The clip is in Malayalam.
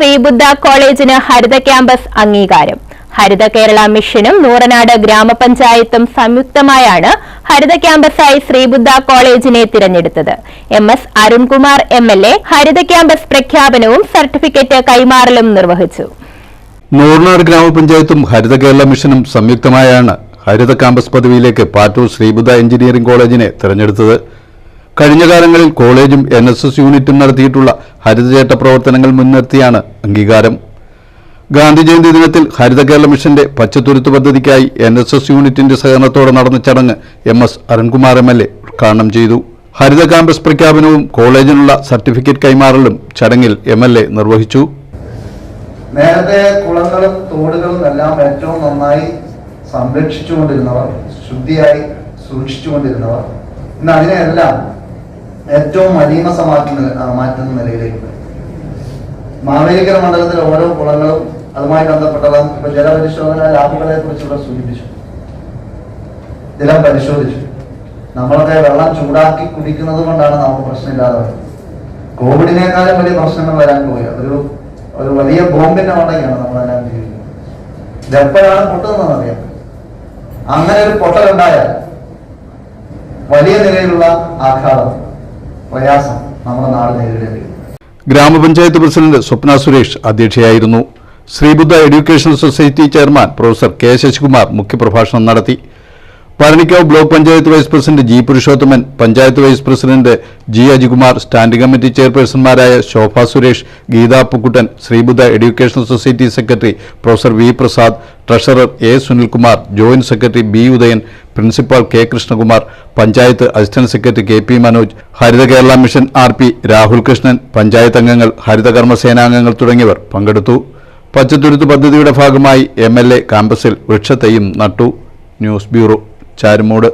ശ്രീബുദ്ധ കോളേജിന് ഹരിത ക്യാമ്പസ് അംഗീകാരം. ഹരിത കേരള മിഷനും നൂറനാട് ഗ്രാമപഞ്ചായത്തും സംയുക്തമായാണ് ഹരിത ക്യാമ്പസായി ശ്രീബുദ്ധ കോളേജിനെ തിരഞ്ഞെടുത്തത്. M S Arunkumar M L A Haritha campus പ്രഖ്യാപനവും സർട്ടിഫിക്കറ്റ് കൈമാറലും നിർവഹിച്ചു. നൂറനാട് ഗ്രാമപഞ്ചായത്തും ഹരിത കേരള മിഷനും സംയുക്തമായാണ് ഹരിത ക്യാമ്പസ് പദവിയിലേക്ക് പാറ്റൂർ ശ്രീബുദ്ധ എഞ്ചിനീയറിംഗ് കോളേജിനെ തിരഞ്ഞെടുത്തത്. കഴിഞ്ഞ കാലങ്ങളിൽ കോളേജും എൻ എസ് എസ് യൂണിറ്റും നടത്തിയിട്ടുള്ള ഹരിതചേട്ട പ്രവർത്തനങ്ങൾ മുൻനിർത്തിയാണ് അംഗീകാരം. ഗാന്ധി ജയന്തി ദിനത്തിൽ ഹരിത കേരള മിഷന്റെ പച്ചത്തുരുത്ത് പദ്ധതിക്കായി എൻ എസ് എസ് യൂണിറ്റിന്റെ സഹകരണത്തോടെ നടന്ന ചടങ്ങ് M S Arunkumar M L A ഉദ്ഘാടനം ചെയ്തു. ഹരിത ക്യാമ്പസ് പ്രഖ്യാപനവും കോളേജിനുള്ള സർട്ടിഫിക്കറ്റ് കൈമാറലും ചടങ്ങിൽ എം എൽ എ നിർവഹിച്ചു. നേരത്തെ കുളങ്ങളും തോടുകളും എല്ലാം ഏറ്റവും നന്നായി സംരക്ഷിച്ചുകൊണ്ടിരുന്നവർ ശുദ്ധിയായി സൂക്ഷിച്ചുകൊണ്ടിരുന്നവർ. ഇന്ന് അതിനെയെല്ലാം ഏറ്റവും മലീമസമാക്കുന്ന മാറ്റുന്ന നിലയിലേക്ക് മാവേലിക്കര മണ്ഡലത്തിലെ ഓരോ കുളങ്ങളും അതുമായി ബന്ധപ്പെട്ടവ ഇപ്പൊ ജലപരിശോധന ലാബുകളെ കുറിച്ച് ഇവിടെ സൂചിപ്പിച്ചു. ജലം പരിശോധിച്ചു. നമ്മളൊക്കെ വെള്ളം ചൂടാക്കി കുടിക്കുന്നത് കൊണ്ടാണ് നമുക്ക് പ്രശ്നമില്ലാതെ വരുന്നത് കോവിഡിനേക്കാളും വലിയ പ്രശ്നങ്ങൾ വരാൻ പോയി ഒരു ഒരു വലിയ ബോംബിന്റെ മണ്ടയ്ക്കാണ് നമ്മളെല്ലാം ജീവിക്കുന്നത്. ഇതെപ്പോഴാണ് പൊട്ടുന്നതെന്ന് അറിയാം അങ്ങനെ ഒരു പൊട്ടലുണ്ടായാൽ വലിയ നിലയിലുള്ള ആഘാതം പ്രയാസം നമ്മുടെ നാട് നേരിടേണ്ടി ഗ്രാമപഞ്ചായത്ത് president Swapna Suresh അധ്യക്ഷയായിരുന്നു. Sreebuddha education society chairman professor K Sasikumar മുഖ്യപ്രഭാഷണം നടത്തി. Pazhanikkavu block panchayat vice president G Purushothaman panchayat vice president G Ajikumar standing committee ചെയർപേഴ്സൺമാരായ Shobha Suresh Geetha Pukkuttan Sreebuddha education society secretary professor V Prasad treasurer A Sunilkumar joint secretary B Udayan principal K Krishnakumar panchayat assistant secretary K P Manoj Haritha Kerala mission R P Rahul Krishnan panchayat അംഗങ്ങൾ ഹരിതകർമ്മ സേനാംഗങ്ങൾ തുടങ്ങിയവർ പങ്കെടുത്തു. പച്ചത്തുരുത്ത് പദ്ധതിയുടെ ഭാഗമായി എം എൽ എ ക്യാമ്പസിൽ വൃക്ഷത്തെയും നട്ടു. News bureau Charummoodu.